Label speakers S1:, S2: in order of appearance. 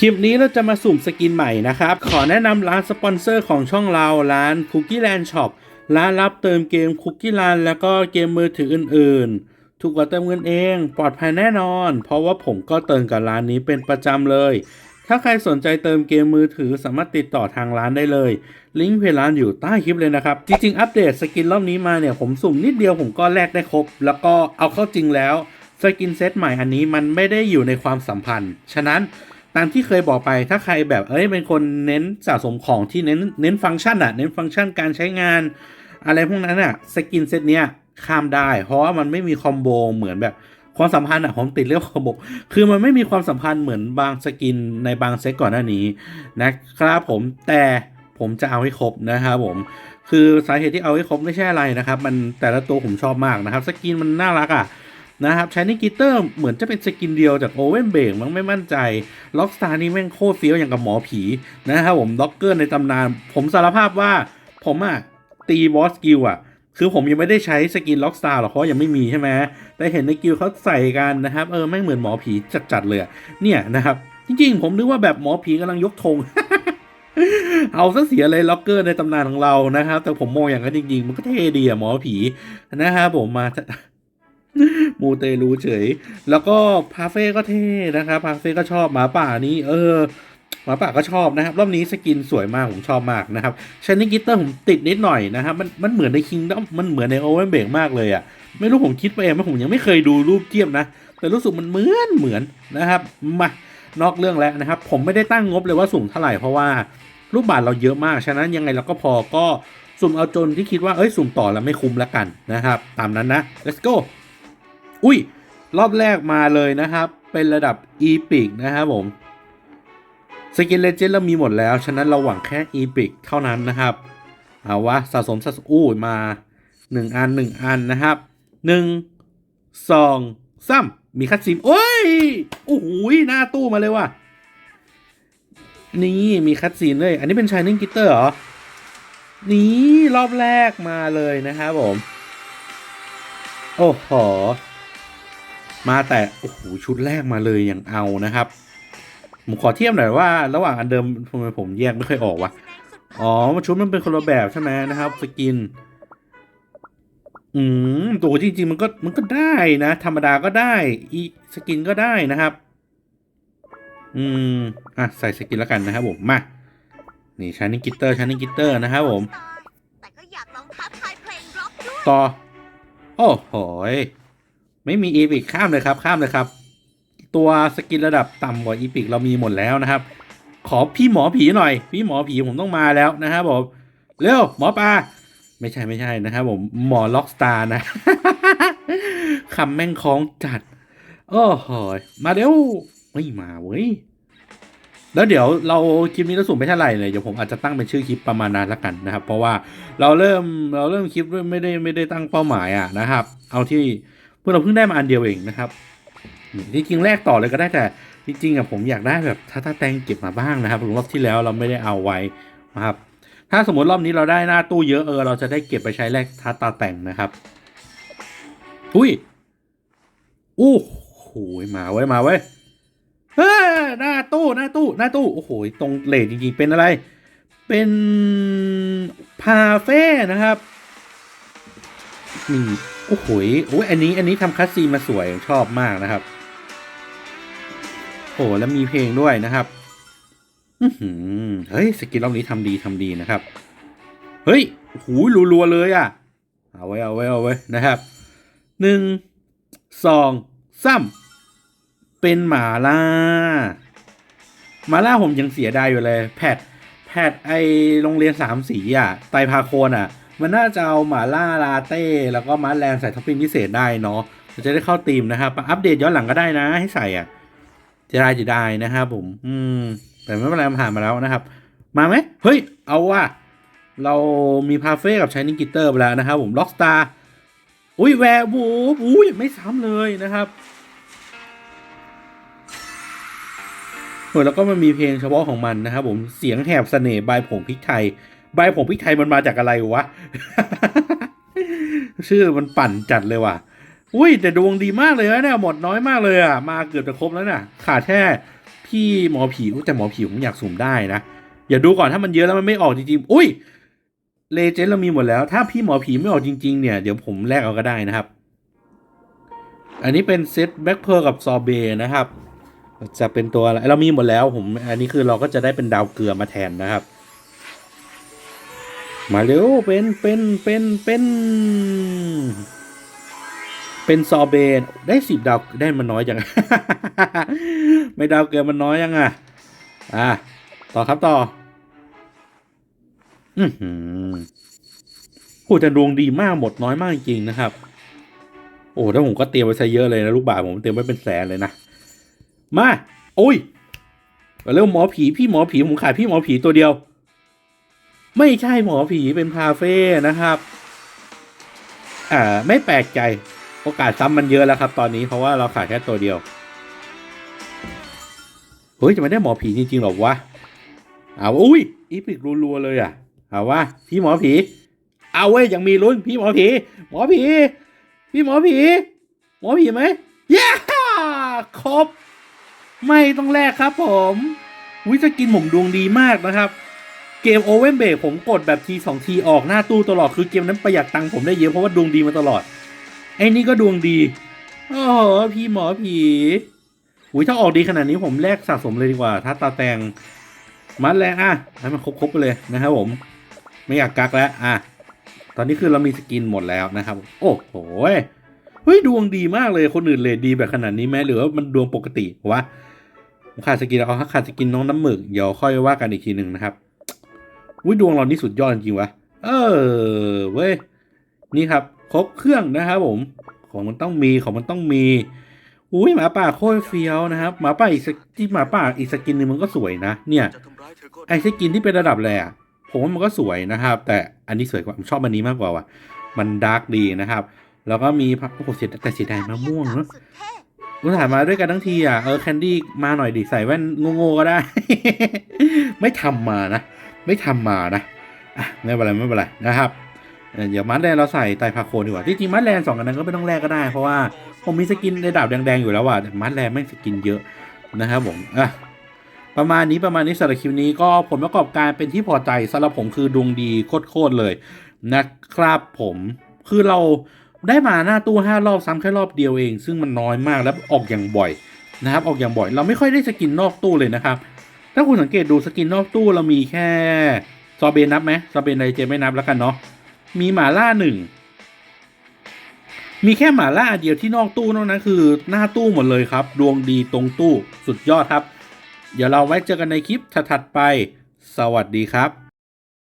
S1: คลิปนี้เราจะมาสุ่มสกินใหม่นะครับ ขอแนะนำร้านสปอนเซอร์ของช่องเราร้าน Cookie Land Shop ร้านรับเติมเกม Cookie Land แล้วก็เกมมือถืออื่นๆ ถูกกว่าเติมเงินเอง ปลอดภัยแน่นอน เพราะว่าผมก็เติมกับร้านนี้เป็นประจำเลย ถ้าใครสนใจเติมเกมมือถือสามารถติดต่อทางร้านได้เลย ลิงก์เพจร้านอยู่ใต้คลิปเลยนะครับ จริงๆ อัปเดตสกินรอบนี้มาเนี่ย ผมสุ่มนิดเดียวผมก็แลกได้ครบ แล้วก็เอาเข้าจริงแล้วสกินเซตใหม่อันนี้มันไม่ได้อยู่ในความสัมพันธ์ ฉะนั้น ตามที่เคยบอกไปถ้าใครแบบเอ้ยเป็นคนเน้นสะสมของที่เน้นเน้นฟังก์ชันอะเน้นฟังก์ชันการใช้งาน อะไรพวกนั้นอะสกินเซตเนี้ยข้ามได้ เพราะว่ามันไม่มีคอมโบเหมือนแบบความสัมพันธ์อะผมติดเรื่องคอมโบคือมันไม่มีความสัมพันธ์เหมือนบางสกินในบางเซตก่อนหน้านี้นะครับผมแต่ผมจะเอาให้ครบนะครับผมคือสาเหตุที่เอาให้ครบไม่ใช่อะไรนะครับ มันแต่ละตัวผมชอบมากนะครับ สกินมันน่ารักอะ นะครับชานี่กิเตอร์เหมือนจะเป็นสกินเดียวจากโอเว่นเบกมั้งไม่มั่นใจล็อกสตาร์นี่แม่งโคตรเฟี้ยวอย่างกับหมอผีนะครับผมด็อกเกอร์ในตำนาน ผมสารภาพว่าผมอะตีบอสกิลอะคือผมยังไม่ได้ใช้สกินล็อกสตาร์หรอกเพราะยังไม่มีใช่ไหมแต่เห็นในกิลเขาใส่กันนะครับเออแม่งเหมือนหมอผีจัดๆเลยเนี่ยนะครับจริงๆ ผมนึกว่าแบบหมอผีกำลังยกธงเอาซะเสียเลยล็อกเกอร์ในตำนานของเรานะครับ แต่ผมมองอย่างนั้นจริงๆ มันก็เท่ดีอะหมอผีนะครับผมมา มูเตลูเฉย แล้วก็พาเฟ่ก็เท่นะครับพาเฟ่ก็ชอบหมาป่านี้ เออหมาป่าก็ชอบนะครับ รอบนี้สกินสวยมาก ผมชอบมากนะครับชนิกิตเตอร์ผมติดนิดหน่อยนะครับ มันมันเหมือนในคิงดอมมันเหมือนในโอเวนเบกมากเลยอะไม่รู้ผมคิดไปเองไหมผมยังไม่เคยดูรูปเทียบนะ แต่รู้สึกมันเหมือนเหมือนนะครับ มานอกเรื่องแล้วนะครับ ผมไม่ได้ตั้งงบเลยว่าสุ่มเท่าไหร่เพราะว่ารูปบาทเราเยอะมาก ฉะนั้นยังไงเราก็พอก็สุ่มเอาจนที่คิดว่า เอ้ย สุ่มต่อแล้วไม่คุ้มแล้วกันนะครับ ตามนั้นนะ let's go อุ้ย รอบแรกมาเลยนะครับ เป็นระดับ e p i c นะครับผมสกินเลเจนด์เรามีหมดแล้ว ฉะนั้นเราหวังแค่ e p i c เท่านั้นนะครับ เอาวะสะสมสะสมอู้มา 1 อัน 1 อันนะครับ 1 2 3 มีคัดซีมโอ้ยโอ้โหหน้าตู้มาเลยว่ะนี่มีคัดซีนเลย อันนี้เป็นชายนิ่งกิตเตอร์เหรอ นี่รอบแรกมาเลยนะครับผม โอ้โห มาแต่โอ้โหชุดแรกมาเลยอย่างเอานะครับ ผมขอเทียบหน่อยว่า ระหว่างอันเดิมทำไมผมแยกไม่เคยออกวะอ๋อมันชุดมันเป็นคนละแบบใช่ไหมนะครับสกิน อืมตัวจริง ๆ มันก็มันก็ได้นะ ธรรมดาก็ได้อีสกินก็ได้นะครับ อืมอะใส่สกินแล้วกันนะครับผมมานี่ชานิกิตเตอร์ชานิกิตเตอร์นะครับผม
S2: แต่ก็อยากลองท้าทายเพลงร็อกด้วย
S1: ต่อ โอ้โหย ไม่มีอีพิกข้ามเลยครับข้ามเลยครับ ตัวสกินระดับต่ำกว่าอีพิกเรามีหมดแล้วนะครับ ขอพี่หมอผีหน่อย พี่หมอผีผมต้องมาแล้วนะครับผมเร็วหมอปลาไม่ใช่ไม่ใช่นะครับผมหมอล็อกสตาร์นะคำแม่งคล้องจัดโอ้โหยมาเร็วไม่มาเว้ยแล้วเดี๋ยวเราคลิปนี้เราสุ่มไปเท่าไหร่เลยเดี๋ยวผมอาจจะตั้งเป็นชื่อคลิปประมาณนั้นละกันนะครับ เพราะว่าเราเริ่มเราเริ่มคลิปไม่ได้ไม่ได้ตั้งเป้าหมายอะนะครับ เอาที่ พื่อเราเพิ่งได้มาอันเดียวเองนะครับที่จริงแรกต่อเลยก็ได้แต่จริงๆอะผมอยากได้แบบถ้าถ้าแตงเก็บมาบ้างนะครับรอบที่แล้วเราไม่ได้เอาไว้นะครับ ถ้าสมมติรอบนี้เราได้หน้าตู้เยอะเออเราจะได้เก็บไปใช้แลกทัตาแต่งนะครับอุ้ยอู้โหมาไว้มาไว้เฮ้หน้าตู้หน้าตู้หน้าตู้โอ้โหตรงเลทจริงๆเป็นอะไร เป็นพาเฟ่นะครับนี่ โอ้โหโอ้ยอันนี้อันนี้ทำคัสซีมาสวยชอบมากนะครับ โอ้แล้วมีเพลงด้วยนะครับอืเฮ้ยสกินรอบนี้ทำดีทำดีนะครับ เฮ้ยโอ้โหรัวๆเลยอะ เอาไว้เอาไว้เอาไว้นะครับหนึ่งสองสามเป็นหมาล่าหมาล่าผมยังเสียดายอยู่เลย แพทแพทไอโรงเรียนสามสีอะไตพาโคนอะ มันน่าจะเอาหมาล่าลาเต้ แล้วก็มาแลนใส่ท็อปปิ้งพิเศษได้เนาะจะได้เข้าธีมนะครับ อัปเดตย้อนหลังก็ได้นะ ให้ใส่อะจะได้จะได้นะครับผม อืม แต่ไม่เป็นไรมันผ่านมาแล้วนะครับ มาไหมเฮ้ย เอาว่ะเรามีพาเฟ่กับชายนิกิเตอร์ไปแล้วนะครับผมล็อกสตาร์อุ้ยแวร์บูฟอุ้ยไม่ซ้ำเลยนะครับเออแล้วก็มันมีเพลงเฉพาะของมันนะครับผมเสียงแหบเสน่ห์บายผงพริกไทย ใบผงพริกไทยมันมาจากอะไรวะ ชื่อมันปั่นจัดเลยว่ะ อุ้ยแต่ดวงดีมากเลยนะเนี่ยหมดน้อยมากเลยอะ มาเกือบจะครบแล้วน่ะ ขาดแค่พี่หมอผีแต่หมอผีผมอยากสุ่มได้นะ อย่าดูก่อนถ้ามันเยอะแล้วมันไม่ออกจริงๆ อุ้ยเลเจนด์เรามีหมดแล้ว ถ้าพี่หมอผีไม่ออกจริง ๆ เนี่ย เดี๋ยวผมแลกเอาก็ได้นะครับ อันนี้เป็นเซตแบ็คเพ r ร์กับซอเบนะครับ จะเป็นตัวอะไรเรามีหมดแล้วผม อันนี้คือเราก็จะได้เป็นดาวเกลือมาแทนนะครับ มาเร็วเป็นเป็นเป็นเป็นเป็นซอเบนได้สิบดาวได้มันน้อยจัง ไม่ดาวเกลือมันน้อยยังอะ อะ ต่อครับต่อ อือหือโหแต่ดวงดีมากหมดน้อยมากจริงนะครับ โอ้ถ้าผมก็เตรียมไว้ซะเยอะเลยนะลูกบาศก์ผมเตรียมไว้เป็นแสนเลยนะ มา โอ้ยเร็วหมอผีพี่หมอผีผมขายพี่หมอผีตัวเดียว ไม่ใช่หมอผีเป็นพาเฟ่นะครับ อ่า ไม่แปลกใจ โอกาสซ้ำมันเยอะแล้วครับ ตอนนี้เพราะว่าเราขายแค่ตัวเดียว เฮ้ย จะไม่ได้หมอผีจริงๆหรอวะ เอาอุ้ย อีพิกรัวๆเลยอะ เอาว่าพี่หมอผี เอาเว้ยยังมีลุ้นพี่หมอผี หมอผี พี่หมอผี หมอผีไหมเย้ครบ ไม่ต้องแลกครับผม วิจะกินผมดวงดีมากนะครับ เกมโอเว่นเบรผมกดแบบทีสองทีออกหน้าตู้ตลอดคือเกมนั้นประหยัดตังค์ผมได้เยอะเพราะว่าดวงดีมาตลอด ไอ้นี่ก็ดวงดีโอ้โหพี่หมอผีอุ้ยถ้าออกดีขนาดนี้ผมแลกสะสมเลยดีกว่า ถ้าตาแตงมัดแรงอะให้มันครบๆไปเลยนะครับผม ไม่อยากกักแล้วอะตอนนี้คือเรามีสกินหมดแล้วนะครับ โอ้โหเฮ้ยดวงดีมากเลยคนอื่นเลยดีแบบขนาดนี้ไหมหรือว่ามันดวงปกติวะขาดสกินเอาถ้าขาดสกินน้องน้ำหมึกเดี๋ยวค่อยว่ากันอีกทีหนึ่งนะครับ อุ้ยดวงเรานี่สุดยอดจริงวะเออเว้ยนี่ครับครบเครื่องนะครับผม ของมันต้องมีของมันต้องมี อุ้ยหมาป่าโคตรเฟี้ยวนะครับหมาป่าอีกสกที่หมาป่าอีกสกินหนึงมันก็สวยนะ เนี่ย ไอสกินที่เป็นระดับแรอะผมว่ามันก็สวยนะครับ แต่อันนี้สวยกว่าผมชอบอันนี้มากกว่าว่ะมันดาร์กดีนะครับ แล้วก็มีพักโอ้โหเสียแต่เสียดายมะม่วงเนอะอุตส่าห์มาด้วยกันทั้งทีอะเออแคนดี้มาหน่อยดิใส่แว่นโง่ๆก็ได้ ไม่ทำมานะ ไม่ทำมานะอะไม่เป็นไรไม่เป็นไรนะครับเดี๋ยวมัดแลนเราใส่ไตพาโคนดีกว่าจริงๆมัดแลนสองอันนั้นก็ไม่ต้องแลกก็ได้เพราะว่าผมมีสกินในดาบแดงๆอยู่แล้วว่ะมัดแลนไม่สกินเยอะนะครับผมอะประมาณนี้ประมาณนี้สำหรับคลิปนี้ก็ผลประกอบการเป็นที่พอใจสำหรับผมคือดวงดีโคตรๆเลยนะครับผมคือเราได้มาหน้าตู้ห้ารอบซ้ำแค่รอบเดียวเอง ซึ่งมันน้อยมากแล้วออกอย่างบ่อยนะครับออกอย่างบ่อย เราไม่ค่อยได้สกินนอกตู้เลยนะครับ ถ้าคุณสังเกตดูสกินนอกตู้เรามีแค่ซอเบนนับไหมซอเบนไดเจไม่นับแล้วกันเนาะมีหมาล่าหนึ่งมีแค่หมาล่าเดียวที่นอกตู้นอกนั้นคือหน้าตู้หมดเลยครับ ดวงดีตรงตู้สุดยอดครับ เดี๋ยวเราไว้เจอกันในคลิปถัดๆไป สวัสดีครับ